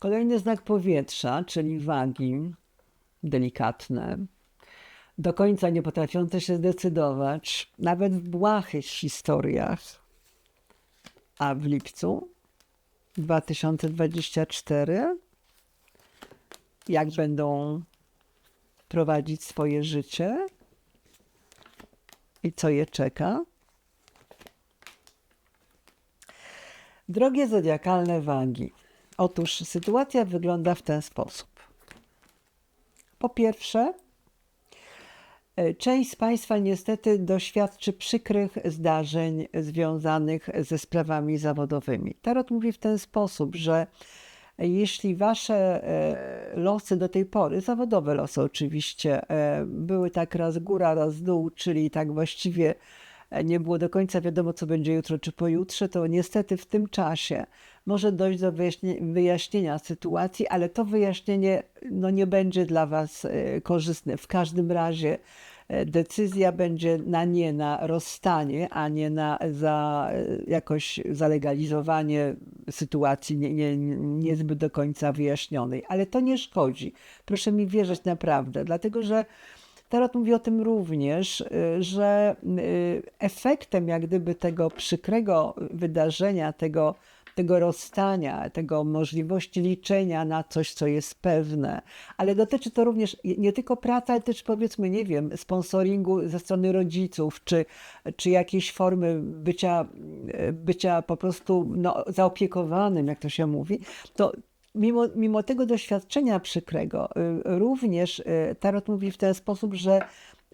Kolejny znak powietrza, czyli wagi delikatne, do końca nie potrafiące się zdecydować, nawet w błahych historiach. A w lipcu 2024, jak będą prowadzić swoje życie i co je czeka? Drogie zodiakalne wagi. Otóż sytuacja wygląda w ten sposób. Po pierwsze, e, część z Państwa niestety doświadczy przykrych zdarzeń związanych ze sprawami zawodowymi. Tarot mówi w ten sposób, że jeśli Wasze e, losy do tej pory, zawodowe losy oczywiście, e, były tak raz góra, raz dół, czyli tak właściwie nie było do końca wiadomo, co będzie jutro czy pojutrze, to niestety w tym czasie może dojść do wyjaśnienia, sytuacji, ale to wyjaśnienie no, nie będzie dla Was e, korzystne. W każdym razie e, decyzja będzie na nie, na rozstanie, a nie na za, e, jakoś zalegalizowanie sytuacji nie, nie, niezbyt do końca wyjaśnionej. Ale to nie szkodzi. Proszę mi wierzyć naprawdę, dlatego że Tarot mówi o tym również, y, że y, efektem jak gdyby tego przykrego wydarzenia, tego, tego rozstania, tego możliwości liczenia na coś, co jest pewne, ale dotyczy to również nie tylko pracy, ale też powiedzmy, nie wiem, sponsoringu ze strony rodziców, czy, czy jakiejś formy bycia, bycia po prostu no, zaopiekowanym, jak to się mówi, to mimo, mimo tego doświadczenia przykrego, y, również y, Tarot mówi w ten sposób, że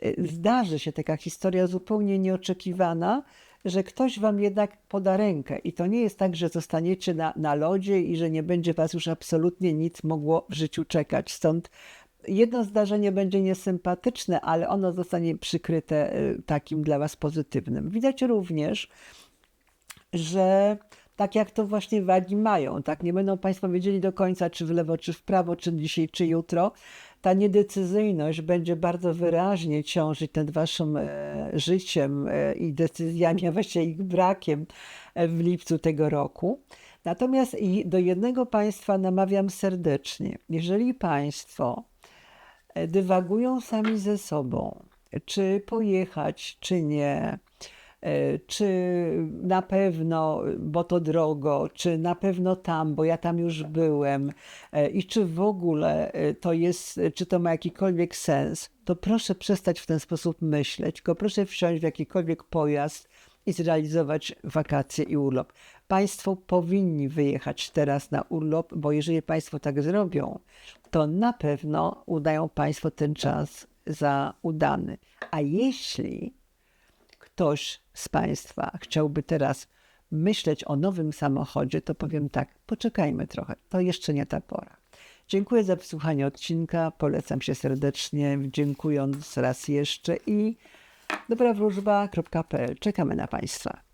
y, zdarzy się taka historia zupełnie nieoczekiwana, że ktoś wam jednak poda rękę. I to nie jest tak, że zostaniecie na, na lodzie i że nie będzie was już absolutnie nic mogło w życiu czekać. Stąd jedno zdarzenie będzie niesympatyczne, ale ono zostanie przykryte takim dla was pozytywnym. Widać również, że tak jak to właśnie wagi mają, tak nie będą Państwo wiedzieli do końca, czy w lewo, czy w prawo, czy dzisiaj, czy jutro. Ta niedecyzyjność będzie bardzo wyraźnie ciążyć nad Waszym e, życiem e, i decyzjami, a właściwie ich brakiem e, w lipcu tego roku. Natomiast do jednego Państwa namawiam serdecznie. Jeżeli Państwo dywagują sami ze sobą, czy pojechać, czy nie, czy na pewno, bo to drogo, czy na pewno tam, bo ja tam już byłem e, i czy w ogóle e, to jest, czy to ma jakikolwiek sens, to proszę przestać w ten sposób myśleć, tylko proszę wsiąść w jakikolwiek pojazd i zrealizować wakacje i urlop. Państwo powinni wyjechać teraz na urlop, bo jeżeli Państwo tak zrobią, to na pewno udają Państwo ten czas za udany. A jeśli ktoś z Państwa chciałby teraz myśleć o nowym samochodzie, to powiem tak, poczekajmy trochę, to jeszcze nie ta pora. Dziękuję za wysłuchanie odcinka, polecam się serdecznie, dziękując raz jeszcze i dobrawróżba.pl. Czekamy na Państwa.